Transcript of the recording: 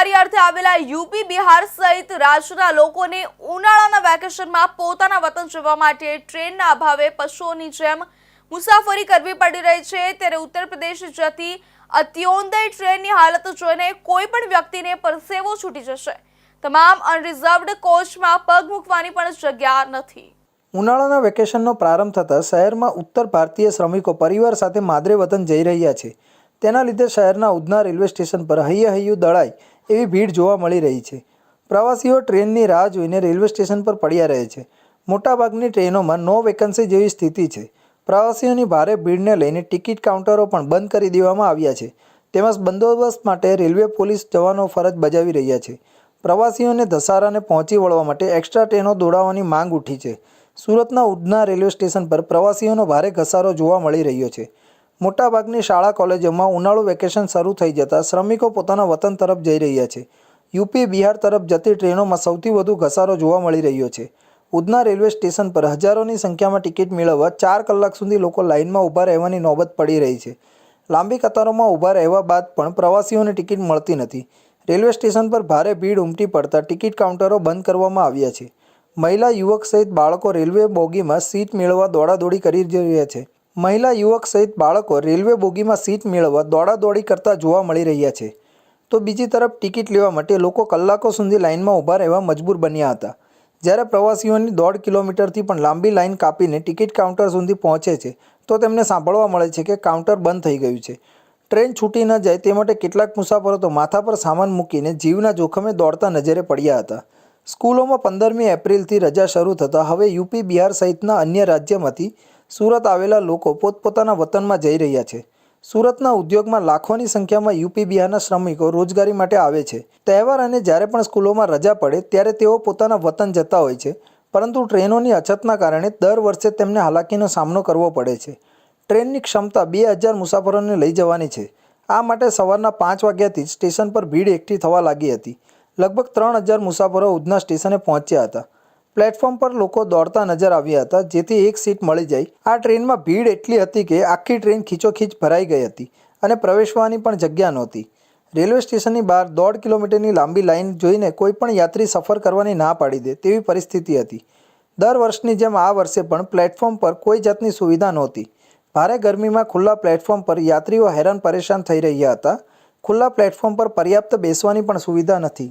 રોજગારી અર્થે આવેલા યુપી, બિહાર સહિત રાજ્યના લોકોને ઉનાળાના વેકેશનમાં પોતાના વતન જવા માટે ટ્રેનના અભાવે પશુઓની જેમ મુસાફરી કરવી પડી રહી છે. ત્યારે ઉત્તર પ્રદેશ જતી અત્યોદય ટ્રેનની હાલત જોઈને કોઈ પણ વ્યક્તિને પરસેવો છૂટી જશે. તમામ અનરિઝર્વડ કોચમાં પગ મૂકવાની પણ જગ્યા નથી. ઉનાળાના વેકેશનનો પ્રારંભ થતાં શહેરમાં ઉત્તર ભારતીય શ્રમિકો પરિવાર સાથે માદરે વતન જઈ રહ્યા છે. તેના લીધે શહેરના ઉધના રેલવે સ્ટેશન પર હૈયે હૈયું દળાય એવી ભીડ જોવા મળી રહી છે. પ્રવાસીઓ ટ્રેનની રાહ જોઈને રેલવે સ્ટેશન પર પડ્યા રહે છે. મોટાભાગની ટ્રેનોમાં નો વેકન્સી જેવી સ્થિતિ છે. પ્રવાસીઓની ભારે ભીડને લઈને ટિકિટ કાઉન્ટરો પણ બંધ કરી દેવામાં આવ્યા છે. તેમજ બંદોબસ્ત માટે રેલવે પોલીસ જવાનો ફરજ બજાવી રહ્યા છે. પ્રવાસીઓને ધસારાને પહોંચી વળવા માટે એક્સ્ટ્રા ટ્રેનો દોડાવવાની માંગ ઉઠી છે. સુરતના ઉધના રેલવે સ્ટેશન પર પ્રવાસીઓનો ભારે ઘસારો જોવા મળી રહ્યો છે. મોટાભાગની શાળા કોલેજોમાં ઉનાળુ વેકેશન શરૂ થઈ જતાં શ્રમિકો પોતાના વતન તરફ જઈ રહ્યા છે. યુપી, બિહાર તરફ જતી ટ્રેનોમાં સૌથી વધુ ઘસારો જોવા મળી રહ્યો છે. ઉધના રેલવે સ્ટેશન પર હજારોની સંખ્યામાં ટિકિટ મેળવવા ચાર કલાક સુધી લોકો લાઇનમાં ઊભા રહેવાની નોબત પડી રહી છે. લાંબી કતારોમાં ઊભા રહેવા બાદ પણ પ્રવાસીઓને ટિકિટ મળતી નથી. રેલવે સ્ટેશન પર ભારે ભીડ ઉમટી પડતા ટિકિટ કાઉન્ટરો બંધ કરવામાં આવ્યા છે. મહિલા, યુવક સહિત બાળકો રેલવે બોગીમાં સીટ મેળવવા દોડાદોડી કરી રહ્યા છે. મહિલા યુવક સહિત બાળકો રેલવે બોગીમાં સીટ મેળવવા દોડાદોડી કરતા જોવા મળી રહ્યા છે. તો બીજી તરફ ટિકિટ લેવા માટે લોકો કલાકો સુધી લાઇનમાં ઊભા રહેવા મજબૂર બન્યા હતા. જ્યારે પ્રવાસીઓની દોઢ કિલોમીટરથી પણ લાંબી લાઇન કાપીને ટિકિટ કાઉન્ટર સુધી પહોંચે છે, તો તેમને સાંભળવા મળે છે કે કાઉન્ટર બંધ થઈ ગયું છે. ટ્રેન છૂટી ન જાય તે માટે કેટલાક મુસાફરો તો માથા પર સામાન મૂકીને જીવના જોખમે દોડતા નજરે પડ્યા હતા. સ્કૂલોમાં પંદરમી એપ્રિલથી રજા શરૂ થતાં હવે યુપી બિહાર સહિતના અન્ય રાજ્યમાંથી સુરત આવેલા લોકો પોતપોતાના વતનમાં જઈ રહ્યા છે. સુરતના ઉદ્યોગમાં લાખોની સંખ્યામાં યુપી બિહારના શ્રમિકો રોજગારી માટે આવે છે. તહેવાર અને જ્યારે પણ સ્કૂલોમાં રજા પડે ત્યારે તેઓ પોતાના વતન જતા હોય છે. પરંતુ ટ્રેનોની અછતના કારણે દર વર્ષે તેમને હાલાકીનો સામનો કરવો પડે છે. ટ્રેનની ક્ષમતા બે હજાર મુસાફરોને લઈ જવાની છે. આ માટે સવારના પાંચ વાગ્યાથી સ્ટેશન પર ભીડ એકઠી થવા લાગી હતી. લગભગ ત્રણ હજાર મુસાફરો ઉધના સ્ટેશને પહોંચ્યા હતા. પ્લેટફોર્મ પર લોકો દોડતા નજર આવ્યા હતા, જેથી એક સીટ મળી જાય. આ ટ્રેનમાં ભીડ એટલી હતી કે આખી ટ્રેન ખીચોખીચ ભરાઈ ગઈ હતી અને પ્રવેશવાની પણ જગ્યા નહોતી. રેલવે સ્ટેશનની બહાર દોઢ કિલોમીટરની લાંબી લાઇન જોઈને કોઈ પણ યાત્રી સફર કરવાની ના પાડી દે તેવી પરિસ્થિતિ હતી. દર વર્ષની જેમ આ વર્ષે પણ પ્લેટફોર્મ પર કોઈ જાતની સુવિધા નહોતી. ભારે ગરમીમાં ખુલ્લા પ્લેટફોર્મ પર યાત્રીઓ હેરાન પરેશાન થઈ રહ્યા હતા. ખુલ્લા પ્લેટફોર્મ પર પર્યાપ્ત બેસવાની પણ સુવિધા નથી.